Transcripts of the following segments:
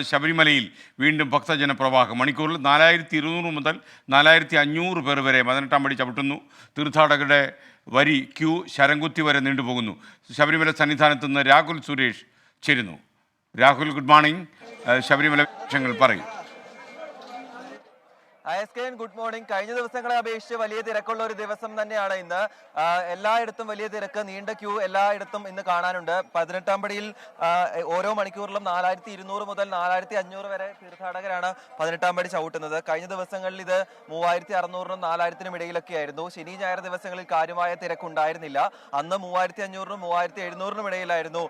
ശബരിമലയിൽ വീണ്ടും ഭക്തജന പ്രവാഹം. മണിക്കൂറിൽ നാലായിരത്തി ഇരുന്നൂറ് മുതൽ നാലായിരത്തി അഞ്ഞൂറ് പേർ വരെ പതിനെട്ടാം പടി ചവിട്ടുന്നു. തീർത്ഥാടകരുടെ വരി ക്യൂ ശരംകുത്തി വരെ നീണ്ടുപോകുന്നു. ശബരിമല സന്നിധാനത്ത് നിന്ന് രാഹുൽ സുരേഷ് ചേരുന്നു. രാഹുൽ ഗുഡ് മോർണിംഗ് ശബരിമല വിശേഷങ്ങൾ പറയും. K good morning. കഴിഞ്ഞ ദിവസങ്ങളെ അപേക്ഷിച്ച് വലിയ തിരക്കുള്ള ഒരു ദിവസം തന്നെയാണ് ഇന്ന്. എല്ലായിടത്തും വലിയ തിരക്ക് നീണ്ട ക്യൂ എല്ലായിടത്തും ഇന്ന് കാണാനുണ്ട്. പതിനെട്ടാം പടിയിൽ ഓരോ മണിക്കൂറിലും നാലായിരത്തി ഇരുന്നൂറ് മുതൽ നാലായിരത്തി അഞ്ഞൂറ് വരെ തീർത്ഥാടകരാണ് പതിനെട്ടാം പടി ചവിട്ടുന്നത്. കഴിഞ്ഞ ദിവസങ്ങളിൽ ഇത് മൂവായിരത്തി അറുന്നൂറിനും നാലായിരത്തിനും ഇടയിലൊക്കെ ആയിരുന്നു. ശനി ഞായർ ദിവസങ്ങളിൽ കാര്യമായ തിരക്കുണ്ടായിരുന്നില്ല. അന്ന് മൂവായിരത്തി അഞ്ഞൂറിനും മൂവായിരത്തി എഴുന്നൂറിനും ഇടയിലായിരുന്നു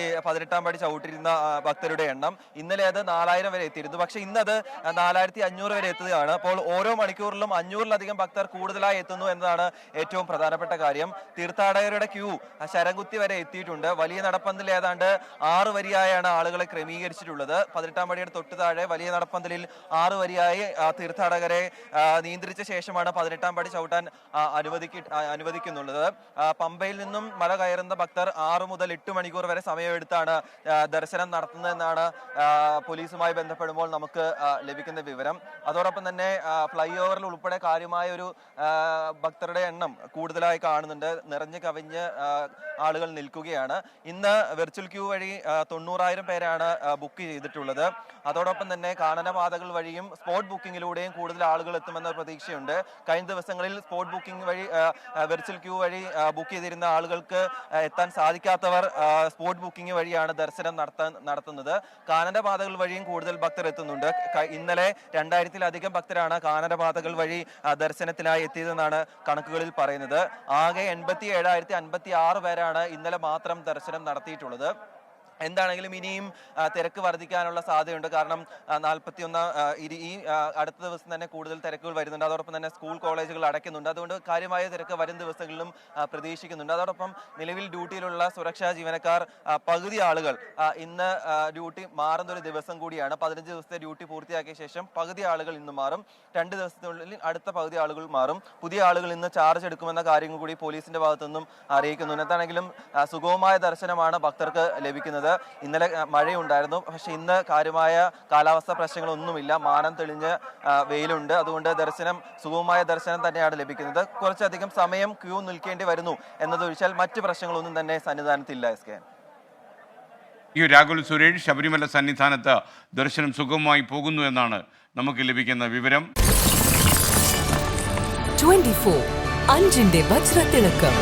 ഈ പതിനെട്ടാം പടി ചവിട്ടിരുന്ന ഭക്തരുടെ എണ്ണം. ഇന്നലെ അത് നാലായിരം വരെ എത്തിയിരുന്നു. പക്ഷേ ഇന്നത് നാലായിരത്തി അഞ്ഞൂറ് വരെ എത്തുകയാണ്. അപ്പോൾ ഓരോ മണിക്കൂറിലും അഞ്ഞൂറിലധികം ഭക്തർ കൂടുതലായി എത്തുന്നു എന്നതാണ് ഏറ്റവും പ്രധാനപ്പെട്ട കാര്യം. തീർത്ഥാടകരുടെ ക്യൂ ശരംകുത്തി വരെ എത്തിയിട്ടുണ്ട്. വലിയ നടപ്പന്തൽ ഏതാണ്ട് ആറ് വരിയായാണ് ആളുകളെ ക്രമീകരിച്ചിട്ടുള്ളത്. പതിനെട്ടാം പടിയുടെ തൊട്ട് താഴെ വലിയ നടപ്പന്തലിൽ ആറ് വരിയായി തീർത്ഥാടകരെ നിയന്ത്രിച്ച ശേഷമാണ് പതിനെട്ടാം പടി ചവിട്ടാൻ അനുവദിക്ക അനുവദിക്കുന്നുള്ളത്. പമ്പയിൽ നിന്നും മല കയറുന്ന ഭക്തർ ആറ് മുതൽ എട്ട് മണിക്കൂർ വരെ സമയമെടുത്താണ് ദർശനം നടത്തുന്നതെന്നാണ് പോലീസുമായി ബന്ധപ്പെടുമ്പോൾ നമുക്ക് ലഭിക്കുന്ന വിവരം. അതോടൊപ്പം തന്നെ ഫ്ലൈ ഓവറിൽ ഉൾപ്പെടെ കാര്യമായ ഒരു ഭക്തരുടെ എണ്ണം കൂടുതലായി കാണുന്നുണ്ട്. നിറഞ്ഞു കവിഞ്ഞ് ആളുകൾ നിൽക്കുകയാണ്. ഇന്ന് വെർച്വൽ ക്യൂ വഴി തൊണ്ണൂറായിരം പേരാണ് ബുക്ക് ചെയ്തിട്ടുള്ളത്. അതോടൊപ്പം തന്നെ കാനനപാതകൾ വഴിയും സ്പോട്ട് ബുക്കിങ്ങിലൂടെയും കൂടുതൽ ആളുകൾ എത്തുമെന്ന പ്രതീക്ഷയുണ്ട്. കഴിഞ്ഞ ദിവസങ്ങളിൽ സ്പോട്ട് ബുക്കിംഗ് വഴി വെർച്വൽ ക്യൂ വഴി ബുക്ക് ചെയ്തിരുന്ന ആളുകൾക്ക് എത്താൻ സാധിക്കാത്തവർ സ്പോട്ട് ബുക്കിംഗ് വഴിയാണ് ദർശനം നടത്താൻ നടത്തുന്നത്. കാനനപാതകൾ വഴിയും കൂടുതൽ ഭക്തർ എത്തുന്നുണ്ട്. ഇന്നലെ രണ്ടായിരത്തിലധികം ഭക്തരാണ് കാനനപാതകൾ വഴി ദർശനത്തിനായി എത്തിയതെന്നാണ് കണക്കുകളിൽ പറയുന്നത്. ആകെ എൺപത്തി ഏഴായിരത്തി അൻപത്തി ആറ് പേരാണ് ഇന്നലെ മാത്രം ദർശനം നടത്തിയിട്ടുള്ളത്. എന്താണെങ്കിലും ഇനിയും തിരക്ക് വർദ്ധിക്കാനുള്ള സാധ്യതയുണ്ട്. കാരണം നാൽപ്പത്തി ഒന്ന് ഈ അടുത്ത ദിവസം തന്നെ കൂടുതൽ തിരക്കുകൾ വരുന്നുണ്ട്. അതോടൊപ്പം തന്നെ സ്കൂൾ കോളേജുകൾ അടയ്ക്കുന്നുണ്ട്. അതുകൊണ്ട് കാര്യമായ തിരക്ക് വരും ദിവസങ്ങളിലും പ്രതീക്ഷിക്കുന്നുണ്ട്. അതോടൊപ്പം നിലവിൽ ഡ്യൂട്ടിയിലുള്ള സുരക്ഷാ ജീവനക്കാർ പകുതി ആളുകൾ ഇന്ന് ഡ്യൂട്ടി മാറുന്ന ഒരു ദിവസം കൂടിയാണ്. പതിനഞ്ച് ദിവസത്തെ ഡ്യൂട്ടി പൂർത്തിയാക്കിയ ശേഷം പകുതി ആളുകൾ ഇന്ന് മാറും. രണ്ട് ദിവസത്തിനുള്ളിൽ അടുത്ത പകുതി ആളുകൾ മാറും. പുതിയ ആളുകൾ ഇന്ന് ചാർജ് എടുക്കുമെന്ന കാര്യങ്ങൾ കൂടി പോലീസിന്റെ ഭാഗത്തു നിന്നും അറിയിക്കുന്നു എന്താണെങ്കിലും സുഗമമായ ദർശനമാണ് ഭക്തർക്ക് ലഭിക്കുന്നത്. ഇന്നലെ മഴയുണ്ടായിരുന്നു. പക്ഷെ ഇന്ന് കാര്യമായ കാലാവസ്ഥ പ്രശ്നങ്ങളൊന്നുമില്ല. മാനം തെളിഞ്ഞ് വെയിലുണ്ട്. അതുകൊണ്ട് ദർശനം സുഗമമായ ദർശനം തന്നെയാണ് ലഭിക്കുന്നത്. കുറച്ചധികം സമയം ക്യൂ നിൽക്കേണ്ടി വരുന്നു എന്നതൊഴിച്ചാൽ മറ്റ് പ്രശ്നങ്ങളൊന്നും തന്നെ സന്നിധാനത്തില്ല എസ് കെ ഈ രാഹുൽ സുരേഷ് ശബരിമല സന്നിധാനത്ത് ദർശനം സുഗമമായി പോകുന്നു എന്നാണ് നമുക്ക് ലഭിക്കുന്ന വിവരം. 24 അഞ്ചിന്റെ വജ്രത്തിളക്കം.